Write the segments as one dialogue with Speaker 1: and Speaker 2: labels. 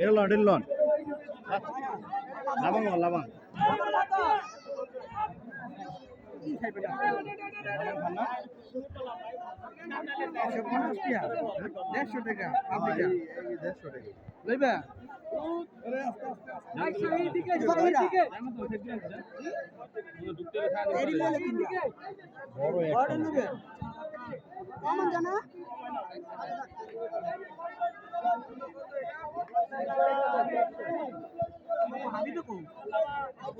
Speaker 1: Elon Elon লাবাং লাবাং
Speaker 2: দেড়শো টাকা
Speaker 1: দেড়শো টাকা
Speaker 2: লইবা
Speaker 1: বড় একটা
Speaker 2: জানা?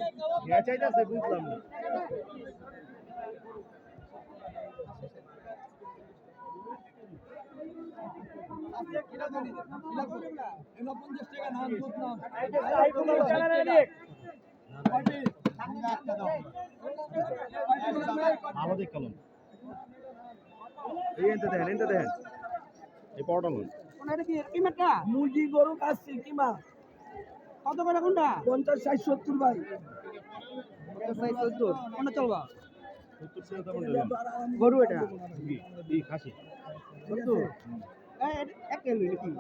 Speaker 1: বুঝলাম না। ভালো এই এনতে দেখেন এনতে দেখেন। এই পাউডার
Speaker 2: মুরগি গরু কাচ্ছি কিমা কত করে কোনটা? পঞ্চাশ ষাট সত্তর ভাই। সত্তর। কোনটা চলবা? গরু এটা?
Speaker 1: এই খাসি।
Speaker 2: সত্তর? এক কেজি নাকি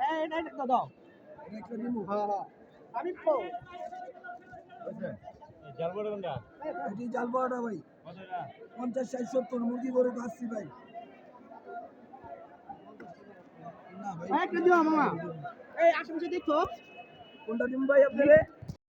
Speaker 1: হ্যাঁ
Speaker 2: এটা দাও। হ্যাঁ হ্যাঁ। আমি তো
Speaker 1: এই জাল কোনটা?
Speaker 2: এটি জালবড়া ভাই।
Speaker 1: এটা?
Speaker 2: পঞ্চাশ ষাট সত্তর মুরগি গরু কাচ্ছি ভাই। একটা দিও মামা। এই আশেপাশে দেখছ? কোনটা দিন ভাই আপনারে